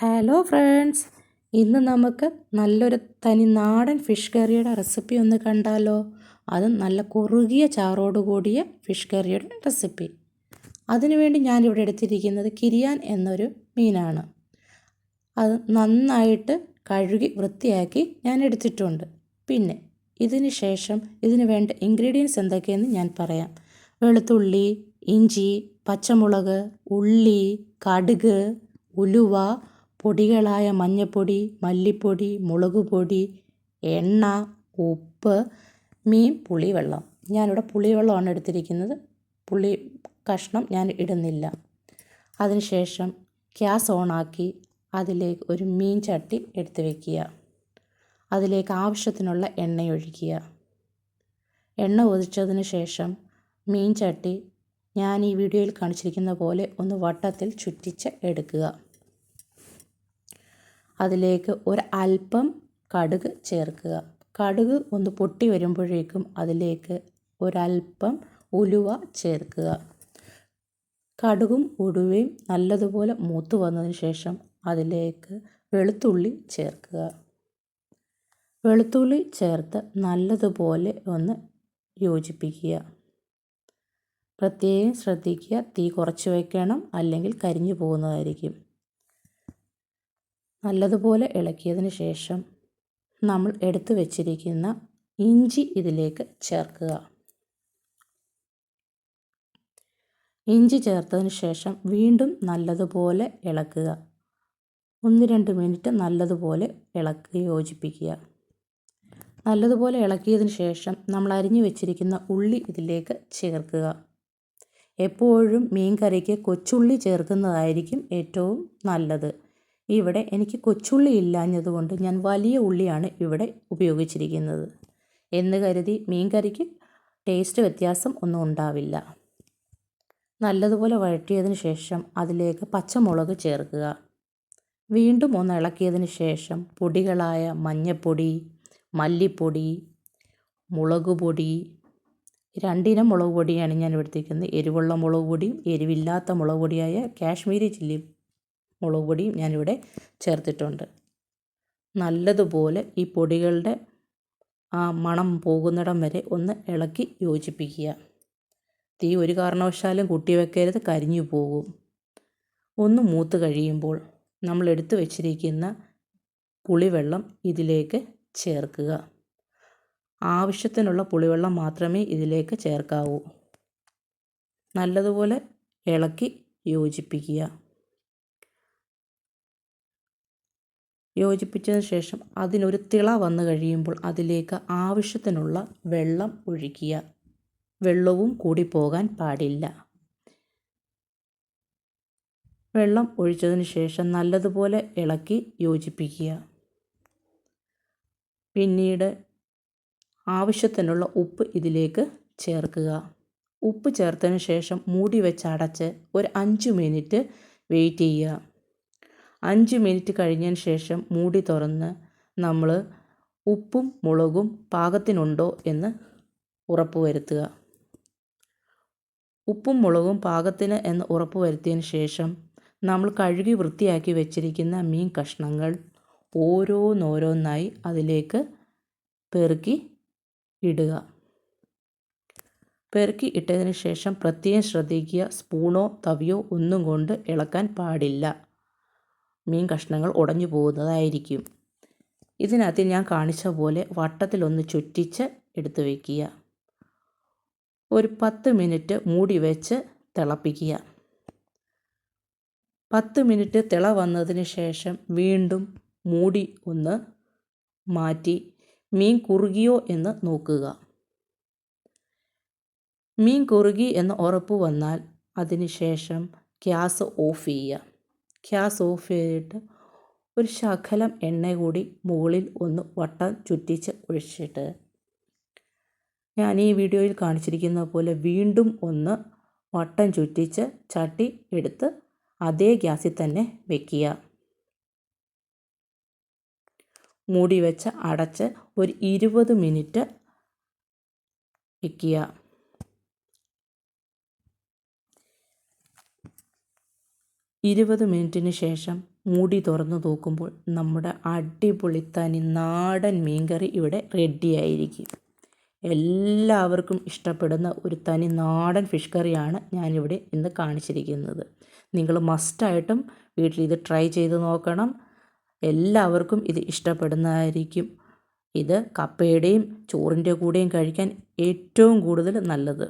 Hello friends ഇന്ന് നമുക്ക് നല്ലൊരു തനി നാടൻ ഫിഷ് കറിയുടെ റെസിപ്പി ഒന്ന് കണ്ടാലോ. അത് നല്ല കുറുകിയ ചാറോട് കൂടിയ ഫിഷ് കറിയുടെ റെസിപ്പി അതിനുവേണ്ടി ഞാനിവിടെ എടുത്തിരിക്കുന്നത് കിരിയാൻ എന്നൊരു മീനാണ്. അത് നന്നായിട്ട് കഴുകി വൃത്തിയാക്കി ഞാൻ എടുത്തിട്ടുണ്ട്. പിന്നെ ഇതിന് ശേഷം ഇതിന് വേണ്ട ഇൻഗ്രീഡിയൻസ് എന്തൊക്കെയെന്ന് ഞാൻ പറയാം. വെളുത്തുള്ളി ഇഞ്ചി പച്ചമുളക് ഉള്ളി കടുക് ഉലുവ പൊടികളായ മഞ്ഞൾപ്പൊടി മല്ലിപ്പൊടി മുളക് പൊടി എണ്ണ ഉപ്പ് മീൻ പുളിവെള്ളം. ഞാനിവിടെ പുളിവെള്ളമാണ് എടുത്തിരിക്കുന്നത്. പുളി കഷ്ണം ഞാൻ ഇടുന്നില്ല. അതിനുശേഷം ഗ്യാസ് ഓണാക്കി അതിലേക്ക് ഒരു മീൻ ചട്ടി എടുത്ത് വയ്ക്കുക അതിലേക്ക് ആവശ്യത്തിനുള്ള എണ്ണ ഒഴിക്കുക. എണ്ണ ഒഴിച്ചതിന് ശേഷം മീൻ ചട്ടി ഞാൻ ഈ വീഡിയോയിൽ കാണിച്ചിരിക്കുന്ന പോലെ ഒന്ന് വട്ടത്തിൽ ചുറ്റിച്ച് എടുക്കുക. അതിലേക്ക് ഒരു അല്പം കടുക് ചേർക്കുക. കടുക് ഒന്ന് പൊട്ടി വരുമ്പോഴേക്കും അതിലേക്ക് ഒരല്പം ഉലുവ ചേർക്കുക. കടുകും ഉലുവയും നല്ലതുപോലെ മൂത്ത് വന്നതിന് ശേഷം അതിലേക്ക് വെളുത്തുള്ളി ചേർക്കുക. വെളുത്തുള്ളി ചേർത്ത് നല്ലതുപോലെ ഒന്ന് യോജിപ്പിക്കുക. പ്രത്യേകം ശ്രദ്ധിക്കുക. തീ കുറച്ച് വയ്ക്കണം. അല്ലെങ്കിൽ കരിഞ്ഞു പോകുന്നതായിരിക്കും. നല്ലതുപോലെ ഇളക്കിയതിന് ശേഷം നമ്മൾ എടുത്തു വച്ചിരിക്കുന്ന ഇഞ്ചി ഇതിലേക്ക് ചേർക്കുക. ഇഞ്ചി ചേർത്തതിന് ശേഷം വീണ്ടും നല്ലതുപോലെ ഇളക്കുക. ഒന്ന് രണ്ട് മിനിറ്റ് നല്ലതുപോലെ ഇളക്കി യോജിപ്പിക്കുക. നല്ലതുപോലെ ഇളക്കിയതിന് ശേഷം നമ്മൾ അരിഞ്ഞു വെച്ചിരിക്കുന്ന ഉള്ളി ഇതിലേക്ക് ചേർക്കുക. എപ്പോഴും മീൻ കറിക്ക് കൊച്ചുള്ളി ചേർക്കുന്നതായിരിക്കും ഏറ്റവും നല്ലത്. ഇവിടെ എനിക്ക് കൊച്ചുള്ളി ഇല്ലാഞ്ഞതുകൊണ്ട് ഞാൻ വലിയ ഉള്ളിയാണ് ഇവിടെ ഉപയോഗിച്ചിരിക്കുന്നത്. എന്ന് കരുതി മീൻ കറിക്ക് ടേസ്റ്റ് വ്യത്യാസം ഒന്നും ഉണ്ടാവില്ല. നല്ലതുപോലെ വഴറ്റിയതിന് ശേഷം അതിലേക്ക് പച്ചമുളക് ചേർക്കുക. വീണ്ടും ഒന്ന് ഇളക്കിയതിന് ശേഷം പൊടികളായ മഞ്ഞൾപ്പൊടി മല്ലിപ്പൊടി മുളക് പൊടി രണ്ടിനം മുളക് പൊടിയാണ് ഞാൻ എടുത്തിരിക്കുന്നത്. എരിവുള്ള മുളക് പൊടിയും എരിവില്ലാത്ത മുളക് പൊടിയായ കാശ്മീരി ചില്ലി മുളക് പൊടിയും ഞാനിവിടെ ചേർത്തിട്ടുണ്ട്. നല്ലതുപോലെ ഈ പൊടികളുടെ ആ മണം പോകുന്നിടം വരെ ഒന്ന് ഇളക്കി യോജിപ്പിക്കുക. തീ ഒരു കാരണവശാലും കുട്ടി വെക്കരുത് കരിഞ്ഞു പോകും. ഒന്ന് മൂത്ത് കഴിയുമ്പോൾ നമ്മൾ എടുത്തു വച്ചിരിക്കുന്ന പുളിവെള്ളം ഇതിലേക്ക് ചേർക്കുക. ആവശ്യത്തിനുള്ള പുളിവെള്ളം മാത്രമേ ഇതിലേക്ക് ചേർക്കാവൂ. നല്ലതുപോലെ ഇളക്കി യോജിപ്പിക്കുക. യോജിപ്പിച്ചതിന് ശേഷം അതിനൊരു തിള വന്നു കഴിയുമ്പോൾ അതിലേക്ക് ആവശ്യത്തിനുള്ള വെള്ളം ഒഴിക്കുക. വെള്ളവും കൂടി പോകാൻ പാടില്ല. വെള്ളം ഒഴിച്ചതിന് ശേഷം നല്ലതുപോലെ ഇളക്കി യോജിപ്പിക്കുക. പിന്നീട് ആവശ്യത്തിനുള്ള ഉപ്പ് ഇതിലേക്ക് ചേർക്കുക. ഉപ്പ് ചേർത്തതിന് ശേഷം മൂടി വെച്ച് അടച്ച് ഒരു അഞ്ച് മിനിറ്റ് വെയിറ്റ് ചെയ്യുക. അഞ്ച് മിനിറ്റ് കഴിഞ്ഞതിന് ശേഷം മൂടി തുറന്ന് നമ്മൾ ഉപ്പും മുളകും പാകത്തിനുണ്ടോ എന്ന് ഉറപ്പ് വരുത്തുക. ഉപ്പും മുളകും പാകത്തിന് എന്ന് ഉറപ്പ് വരുത്തിയതിന് ശേഷം നമ്മൾ കഴുകി വൃത്തിയാക്കി വെച്ചിരിക്കുന്ന മീൻ കഷ്ണങ്ങൾ ഓരോന്നോരോന്നായി അതിലേക്ക് പെറുക്കി ഇടുക. പെറുക്കി ഇട്ടതിന് ശേഷം പ്രത്യേകം ശ്രദ്ധിക്കുക. സ്പൂണോ തവിയോ ഒന്നും കൊണ്ട് ഇളക്കാൻ പാടില്ല. മീൻ കഷ്ണങ്ങൾ ഉടഞ്ഞു പോകുന്നതായിരിക്കും. ഇതിനകത്ത് ഞാൻ കാണിച്ച പോലെ വട്ടത്തിലൊന്ന് ചുറ്റിച്ച് എടുത്തു വയ്ക്കുക. ഒരു പത്ത് മിനിറ്റ് മൂടി വെച്ച് തിളപ്പിക്കുക. പത്ത് മിനിറ്റ് തിള വന്നതിന് ശേഷം വീണ്ടും മൂടി ഒന്ന് മാറ്റി മീൻ കുറുകിയോ എന്ന് നോക്കുക. മീൻ കുറുകി എന്ന് ഉറപ്പ് വന്നാൽ അതിന് ശേഷം ഗ്യാസ് ഓഫ് ചെയ്യുക. ഗ്യാസ് ഓഫ് ചെയ്തിട്ട് ഒരു ശകലം എണ്ണ കൂടി മുകളിൽ ഒന്ന് വട്ടം ചുറ്റിച്ച് ഒഴിച്ചിട്ട്. ഞാൻ ഈ വീഡിയോയിൽ കാണിച്ചിരിക്കുന്ന പോലെ വീണ്ടും ഒന്ന് വട്ടം ചുറ്റിച്ച് ചട്ടി എടുത്ത് അതേ ഗ്യാസിൽ തന്നെ വെക്കുക. മൂടി വെച്ച് അടച്ച് ഒരു ഇരുപത് മിനിറ്റ് വയ്ക്കുക ഇരുപത് മിനിറ്റിന് ശേഷം മൂടി തുറന്നു നോക്കുമ്പോൾ നമ്മുടെ അടിപൊളി തനി നാടൻ മീൻകറി ഇവിടെ റെഡിയായിരിക്കും എല്ലാവർക്കും ഇഷ്ടപ്പെടുന്ന ഒരു തനി നാടൻ ഫിഷ് കറിയാണ് ഞാനിവിടെ ഇന്ന് കാണിച്ചിരിക്കുന്നത്. നിങ്ങൾ മസ്റ്റായിട്ടും വീട്ടിൽ ഇത് ട്രൈ ചെയ്ത് നോക്കണം. എല്ലാവർക്കും ഇത് ഇഷ്ടപ്പെടുന്നതായിരിക്കും. ഇത് കപ്പയുടെയും ചോറിന്റെ കൂടെയും കഴിക്കാൻ ഏറ്റവും കൂടുതൽ നല്ലത്.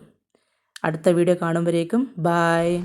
അടുത്ത വീഡിയോ കാണുമ്പോഴേക്കും. ബായ്